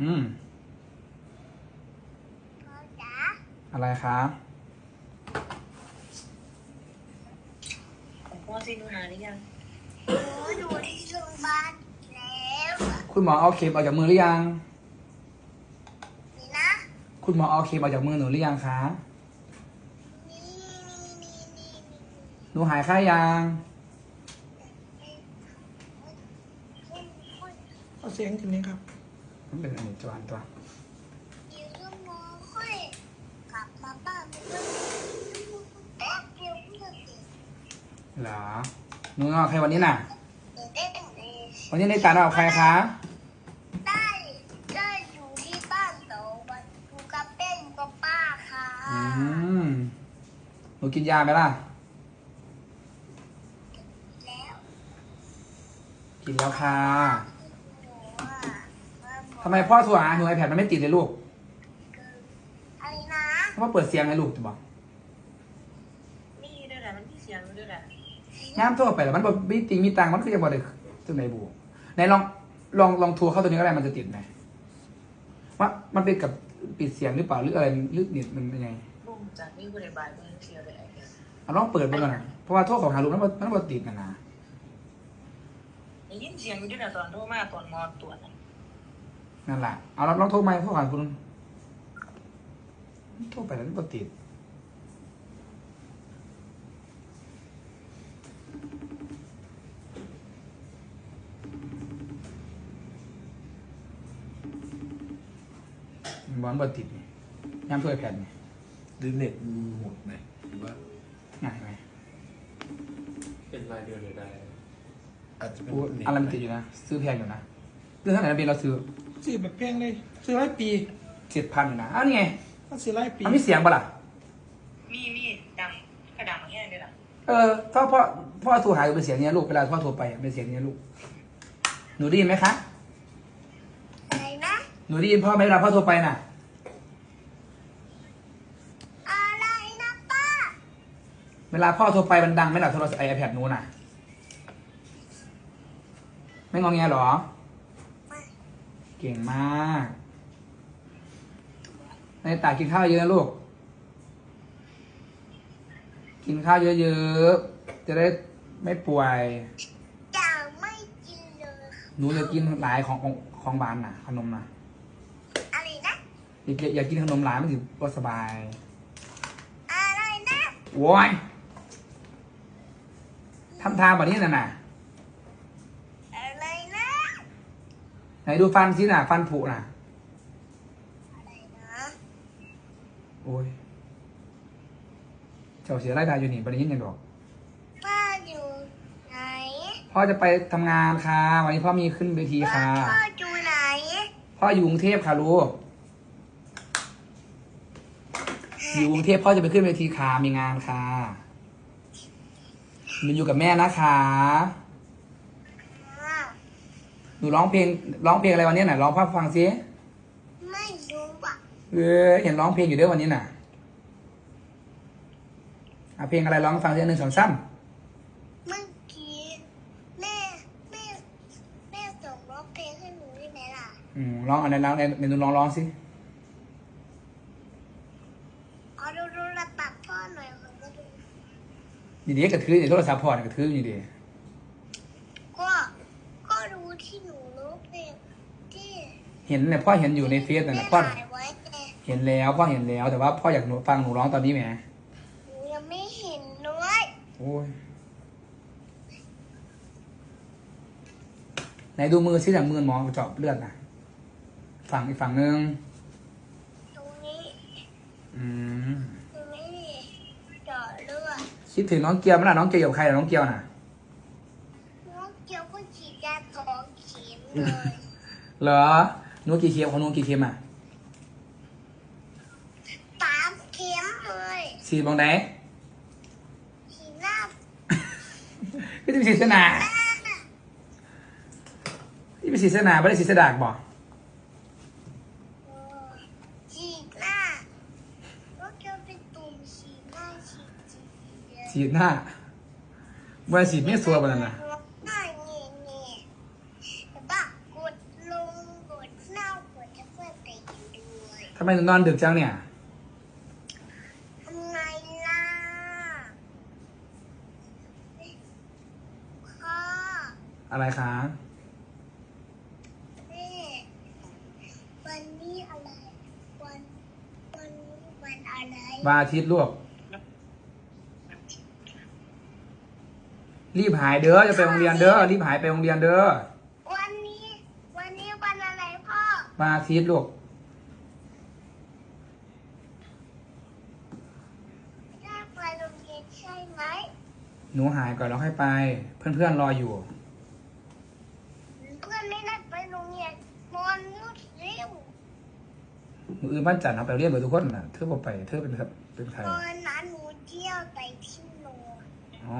อืมพ่อจ๋าอะไรครับของพ่อซีนูหาหรือยังหนูอยู่ที่โรงพยาบาลแล้วคุณหมอเอาเข็มออกจากมือหรือยัง นี่นะคุณหมอเอาเข็มออกจากมือหนูหรือยังคะนี่นี่นี่นี่หนูหายไข้ยังเอาเสียงทีนี้ครับ มันเป็นอันนี้จวนตัวเดี๋ยวก็มอค่อยกลับมาบ้านมันก็แป๊บเดียวเพื่อนติดเหรอหนูนอกับใครวันนี้น่ะ ได้วันนี้ในตานอนกับใครคะได้ได้อยู่ที่บ้านสองวันอยู่กับเป้นกับป้าค่ะอืมหนูกินยาไหมล่ะ แล้วกินแล้วค่ะ หนูอะมาบอก ทำไมพ่อโทรหาหนูไอแพดมันไม่ติดเลยลูกอะไรนะเพราะว่าเปิดเสียงให้ลูกจะบอกมีด้วยแหละมันมีเสียงด้วยแหละน้ำโทรไปแล้วมันบ่มีติงมีตังมันคือจะบอกเลยจังไหนบูไหนลองลองลองทัวร์เข้าตัวนี้ก็ได้มันจะติดไหมว่ามันเป็นกับปิดเสียงหรือเปล่าหรืออะไรหรือเน็ตมันเป็นยังไงบุ้มจากนี่บริบาลมันเสียเลยไอ้เนี่ยเอาลองเปิดไปก่อนนะเพราะว่าโทรของหาลูกนั้นมันมันบ่ติดกันนะได้ยินเสียงอยู่ด้วยแหละตอนโทรมาตอนมอตรวจน่ะ นั่นแหละเอาลองลองโทรมาโทรหาคุณโทรไปแล้วมันบ่ติดบอลบ่ติดนี่ย้ำโทรไอแพดนี่หรือเน็ตหมดไหมหรือว่าง่ายไหมเป็นรายเดือนหรือรายอาจจะเป็นอู้เน็ตอะไรมันติดอยู่นะ ซื้อแพงอยู่นะ เรื่องเท่าไหร่นะเบนเราซื้อซื้อแบบแพงเลย ซื้อร้อยปีเจ็ดพันอยู่นะอ้าวนี่ไงก็ซื้อร้อยปีมันมีเสียงปะล่ะ มีมีดังกระดังแห้งด้วยล่ะเออพ่อพ่อพ่อโทรหาอยู่เป็นเสียงเนี้ยลูกเวลาพ่อโทรไปอะเป็นเสียงเนี้ยลูก หนูได้ยินไหมคะอะไรนะหนูได้ยินพ่อไหมเวลาพ่อโทรไปน่ะ อะไรนะป้าเวลาพ่อโทรไปมันดังไหมล่ะโทรศัพท์ไอแพดนู้นน่ะ ไม่งองแงเหรอไม่ เก่งมากในตากินข้าวเยอะนะลูก กินข้าวเยอะๆ จะได้ไม่ป่วยอยากไม่กินเลย หนูจะกินหลายของของของหวานน่ะ ขนมน่ะ อะไรนะอย่าอย่าอย่ากินขนมหลายมันถือว่าสบาย อะไรนะโว้ยทำทางแบบนี้น่ะน่ะ อะไรนะ ไห นดูฟันสิน่ะ ฟันผุน่ะ อะไรนะโอ้ย เจ้าเสียรายได้อยู่นี่บริยินยังดอกป้าอยู่ไหนพ่อจะไปทำงานค่ะ วันนี้พ่อมีขึ้นเวทีค่ะ พ่ออยู่ไหนพ่ออยู่กรุงเทพค่ะลูกอยู่กรุงเทพพ่อจะไปขึ้นเวทีค่ะมีงานค่ะหนูอยู่กับแม่นะคะอ่า หนูร้องเพลงร้องเพลงอะไรวันนี้น่ะร้องพ่อฟังซิไม่รู้อะเออเห็นร้องเพลงอยู่ด้วยวันนี้น่ะเอาเพลงอะไรร้องให้ฟังซิหนึ่งสองสามเมื่อกี้แม่แม่แม่ส่งร้องเพลงให้หนูได้ไหมล่ะอืมร้องอันไหนร้องในในหนูร้องร้องสิเอาดูดูระปับพ่อหน่อยของก็ดูดีดีๆกระทืออยู่โทรศัพท์พอร์ตกระทืออยู่ดี ก็ก็รู้ที่หนูร้องเพลงที่ เห็นเนี่ยพ่อเห็นอยู่ในเฟซน่ะแม่นะพ่อถ่ายไว้แต่เห็นแล้วพ่อเห็นแล้วแต่ว่าพ่ออยากหนูฟังหนูร้องตอนนี้แหมหนูยังไม่เห็นเลยโอ้ยไหนดูมือซิจากมือหมอเจาะเลือดนะฝั่งอีกฝั่งหนึงตรงนี้อืมตรงนี้เจาะเลือดคิดถึงน้องเกียวไหมล่ะน้องเกียวอยู่กับใครล่ะน้องเกียวน่ะน้องเกียวก็ฉีดยาสองเข็มเลยเหรอ หนูกี่เข็มของหนูกี่เข็มอะสามเข็มเลยฉีดบางไหนฉีดหน้าก็จะไปฉีดเสนาที่ไปฉีดเสนาไม่ได้ฉีดเสดากบอกเออฉีดหน้าน้องเกียวเป็นตุ่มฉีดหน้าฉีดฉีดเลยฉีดหน้าว่าฉีดไม่สัวปะนั่นนะ หน้าเงี้ยเงี้ยแต่ว่ากดลงกดเน่ากดจะ ทำไมถึงนอนดึกจังเนี่ยทำไงล่ะพ่ออะไรคะแม่วันนี้อะไร วันวันนี้วันอะไรวันอาทิตย์ลวกรีบหายเด้อจะไปโรงเรียนเด้อรีบหายไปโรงเรียนเด้อวันนี้ วันนี้วันอะไรพ่อ วันอาทิตย์ลูก ได้ไปโรงเรียนใช่ไหม หนูหายก่อนแล้วค่อยไป เพื่อนๆรออยู่ เพื่อนไม่ได้ไปโรงเรียนนอนมืดเร็วมืออื่นบ้านจันทร์เอาไปเรียนเบอร์ทุกคนน่ะเธอบอกไปเธอเป็นครับเป็นใครตอนนั้นหนูเที่ยวไปที่โนนอ๋อ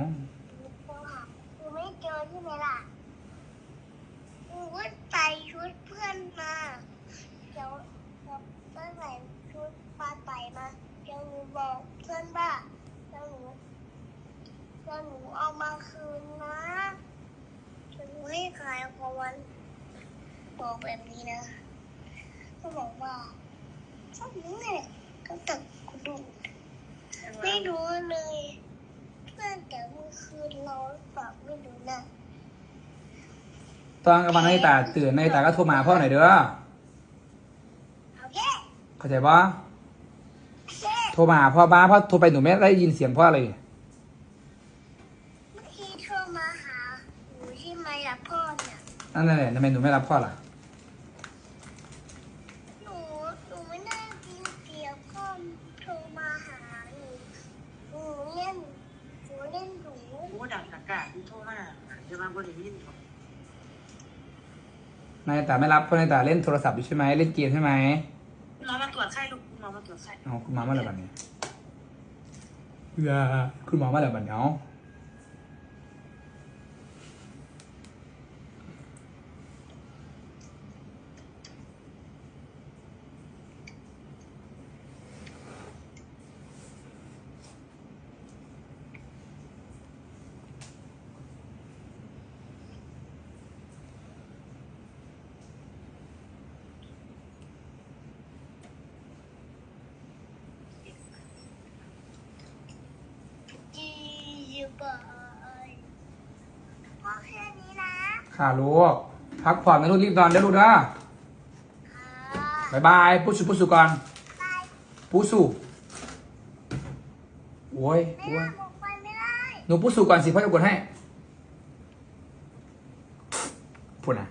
หนูโทรหาหนูไม่เจอใช่ไหมล่ะหนูก็ใส่ชุดเพื่อนมาเดี๋ยวเดี๋ยวเพื่อนใส่ชุดปลาไต่มาเดี๋ยวหนูบอกเพื่อนว่าเดี๋ยวหนูเดี๋ยวหนูเอามาคืนนะเดี๋ยวหนูให้ขายของวันบอกแบบนี้นะ ก็บอกว่าชอบมึงเนี่ยก็ตักกูดู ไม่รู้เลย เพื่อนแต่เมื่อคืนเราหรือเปล่าไม่รู้นะตอนกลางวันนาฬิตาตื่นนาฬิตาก็โทรมาพ่อหน่อยเด้อ โอเคเข้าใจปะโอเคโทรมาหาพ่อบ้าพ่อโทรไปหนูไม่ได้ยินเสียงพ่อเลย เมื่อกี้โทรมาหาหนูที่มารับพ่อเนี่ยนั่นแหละทำไมหนูไม่รับพ่อล่ะ หนูหนูไม่ได้ยินเสียงพ่อโทรมาหาหนูหนูเล่นหนูเล่นหนูโอ้ดังตะกาที่โทรมาเดี๋ยวมาบริยินก่อนนายตาไม่รับเพราะนายตาเล่นโทรศัพท์อยู่ใช่ไหมเล่นเกมใช่ไหมคุณหมอมาตรวจไข้ลูกคุณหมอมาตรวจไข้เอาคุณหมอมาแล้วบัดนี้เพื่อคุณหมอมาแล้วบัดนี้เอา จี บอยพ่อแค่นี้นะค่ะลูกพักผ่อนนะลูกรีบนอนเด้อลูกนะค่ะบายบายพูดสุพูดสุก่อนบายพูดสุโอ้ยไม่โอ้ได้ยบอกไปไม่ได้หนูพูดสุก่อนสิพ่อจะกดให้พูดนะ